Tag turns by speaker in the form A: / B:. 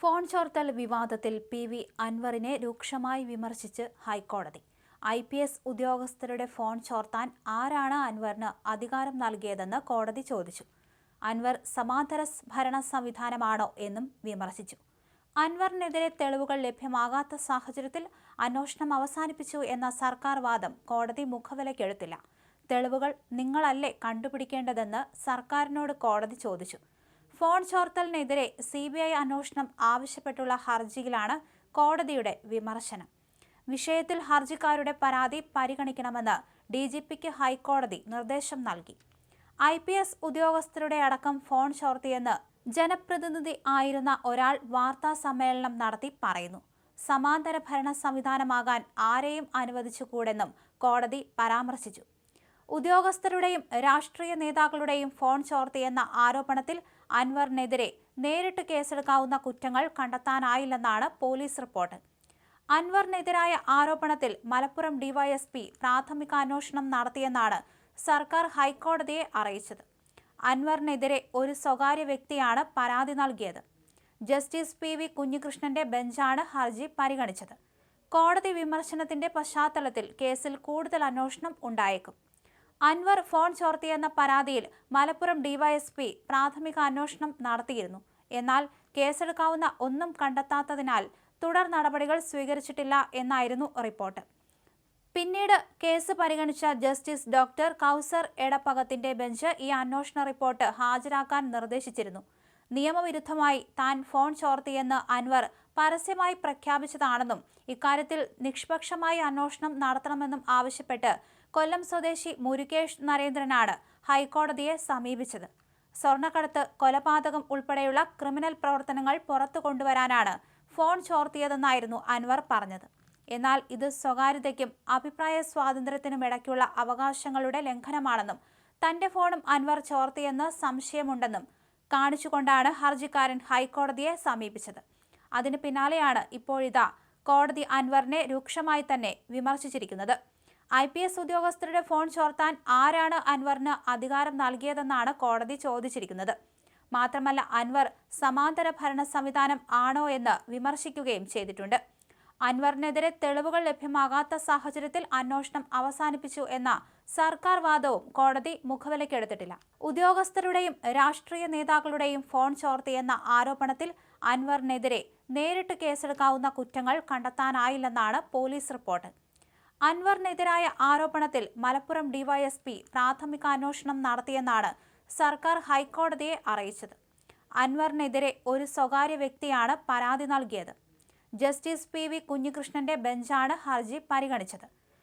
A: Phone ചോർത്തൽ വിവാദത്തിൽ P V അൻവറിനെ രൂക്ഷമായി വിമർശിച്ച് ഹൈക്കോടതി. ഐ പി എസ് ഉദ്യോഗസ്ഥരുടെ ഫോൺ ചോർത്താൻ ആരാണ് അൻവറിന് അധികാരം നൽകിയതെന്ന് കോടതി ചോദിച്ചു. അൻവർ സമാന്തര ഭരണ സംവിധാനമാണോ എന്നും വിമർശിച്ചു. അൻവറിനെതിരെ തെളിവുകൾ ലഭ്യമാകാത്ത സാഹചര്യത്തിൽ അന്വേഷണം അവസാനിപ്പിച്ചു എന്ന സർക്കാർ വാദം കോടതി മുഖവിലയ്ക്കെടുത്തില്ല. തെളിവുകൾ നിങ്ങളല്ലേ കണ്ടുപിടിക്കേണ്ടതെന്ന് സർക്കാരിനോട് കോടതി ചോദിച്ചു. ഫോൺ ചോർത്തലിനെതിരെ സി ബി ഐ അന്വേഷണം ആവശ്യപ്പെട്ടുള്ള ഹർജിയിലാണ് കോടതിയുടെ വിമർശനം. വിഷയത്തിൽ ഹർജിക്കാരുടെ പരാതി പരിഗണിക്കണമെന്ന് ഡി ജി പിക്ക് ഹൈക്കോടതി നിർദ്ദേശം നൽകി. ഐ പി എസ് ഉദ്യോഗസ്ഥരുടെ അടക്കം ഫോൺ ചോർത്തിയെന്ന് ജനപ്രതിനിധി ആയിരുന്ന ഒരാൾ വാർത്താ സമ്മേളനം നടത്തി പറയുന്നു. സമാന്തര ഭരണ സംവിധാനമാകാൻ ആരെയും അനുവദിച്ചുകൂടെന്നും കോടതി പരാമർശിച്ചു. ഉദ്യോഗസ്ഥരുടെയും രാഷ്ട്രീയ നേതാക്കളുടെയും ഫോൺ ചോർത്തിയെന്ന ആരോപണത്തിൽ അൻവറിനെതിരെ നേരിട്ട് കേസെടുക്കാവുന്ന കുറ്റങ്ങൾ കണ്ടെത്താനായില്ലെന്നാണ് പോലീസ് റിപ്പോർട്ട്. അൻവറിനെതിരായ ആരോപണത്തിൽ മലപ്പുറം ഡിവൈഎസ്പി പ്രാഥമിക അന്വേഷണം നടത്തിയെന്നാണ് സർക്കാർ ഹൈക്കോടതിയെ അറിയിച്ചത്. അൻവറിനെതിരെ ഒരു സ്വകാര്യ വ്യക്തിയാണ് പരാതി നൽകിയത്. ജസ്റ്റിസ് പി വി കുഞ്ഞികൃഷ്ണന്റെ ബെഞ്ചാണ് ഹർജി പരിഗണിച്ചത്. കോടതി വിമർശനത്തിന്റെ പശ്ചാത്തലത്തിൽ കേസിൽ കൂടുതൽ അന്വേഷണം ഉണ്ടായേക്കും. അൻവർ ഫോൺ ചോർത്തിയെന്ന പരാതിയിൽ മലപ്പുറം ഡിവൈഎസ്പി പ്രാഥമിക അന്വേഷണം നടത്തിയിരുന്നു. എന്നാൽ കേസെടുക്കാവുന്ന ഒന്നും കണ്ടെത്താത്തതിനാൽ തുടർ നടപടികൾ സ്വീകരിച്ചിട്ടില്ല എന്നായിരുന്നു റിപ്പോർട്ട്. പിന്നീട് കേസ് പരിഗണിച്ച ജസ്റ്റിസ് ഡോക്ടർ കൗസർ എടപ്പകത്തിന്റെ ബെഞ്ച് ഈ അന്വേഷണ റിപ്പോർട്ട് ഹാജരാക്കാൻ നിർദ്ദേശിച്ചിരുന്നു. നിയമവിരുദ്ധമായി താൻ ഫോൺ ചോർത്തിയെന്ന് അൻവർ പരസ്യമായി പ്രഖ്യാപിച്ചതാണെന്നും ഇക്കാര്യത്തിൽ നിഷ്പക്ഷമായ അന്വേഷണം നടത്തണമെന്നും ആവശ്യപ്പെട്ട് കൊല്ലം സ്വദേശി മുരുകേഷ് നരേന്ദ്രനാണ് ഹൈക്കോടതിയെ സമീപിച്ചത്. സ്വർണക്കടത്ത് കൊലപാതകം ഉൾപ്പെടെയുള്ള ക്രിമിനൽ പ്രവർത്തനങ്ങൾ പുറത്തു കൊണ്ടുവരാനാണ് ഫോൺ ചോർത്തിയതെന്നായിരുന്നു അൻവർ പറഞ്ഞത്. എന്നാൽ ഇത് സ്വകാര്യതയ്ക്കും അഭിപ്രായ സ്വാതന്ത്ര്യത്തിനും ഇടയ്ക്കുള്ള അവകാശങ്ങളുടെ ലംഘനമാണെന്നും തന്റെ ഫോണും അൻവർ ചോർത്തിയെന്ന് സംശയമുണ്ടെന്നും കാണിച്ചുകൊണ്ടാണ് ഹർജിക്കാരൻ ഹൈക്കോടതിയെ സമീപിച്ചത്. അതിന് പിന്നാലെയാണ് ഇപ്പോഴിതാ കോടതി അൻവറിനെ രൂക്ഷമായി തന്നെ വിമർശിച്ചിരിക്കുന്നത്. ഐ പി എസ് ഉദ്യോഗസ്ഥരുടെ ഫോൺ ചോർത്താൻ ആരാണ് അൻവറിന് അധികാരം നൽകിയതെന്നാണ് കോടതി ചോദിച്ചിരിക്കുന്നത്. മാത്രമല്ല അൻവർ സമാന്തര ഭരണ സംവിധാനം ആണോ എന്ന് വിമർശിക്കുകയും ചെയ്തിട്ടുണ്ട്. അൻവറിനെതിരെ തെളിവുകൾ ലഭ്യമാകാത്ത സാഹചര്യത്തിൽ അന്വേഷണം അവസാനിപ്പിച്ചു എന്ന സർക്കാർ വാദവും കോടതി മുഖവിലക്കെടുത്തിട്ടില്ല ഉദ്യോഗസ്ഥരുടെയും രാഷ്ട്രീയ നേതാക്കളുടെയും ഫോൺ ചോർത്തിയെന്ന ആരോപണത്തിൽ അൻവറിനെതിരെ നേരിട്ട് കേസെടുക്കാവുന്ന കുറ്റങ്ങൾ കണ്ടെത്താനായില്ലെന്നാണ് പോലീസ് റിപ്പോർട്ട്. അൻവറിനെതിരായ ആരോപണത്തിൽ മലപ്പുറം ഡിവൈഎസ്പി പ്രാഥമിക അന്വേഷണം നടത്തിയെന്നാണ് സർക്കാർ ഹൈക്കോടതിയെ അറിയിച്ചത്. അൻവറിനെതിരെ ഒരു സ്വകാര്യ വ്യക്തിയാണ് പരാതി നൽകിയത്. ജസ്റ്റിസ് പി വി കുഞ്ഞികൃഷ്ണന്റെ ബെഞ്ചാണ് ഹർജി പരിഗണിച്ചത്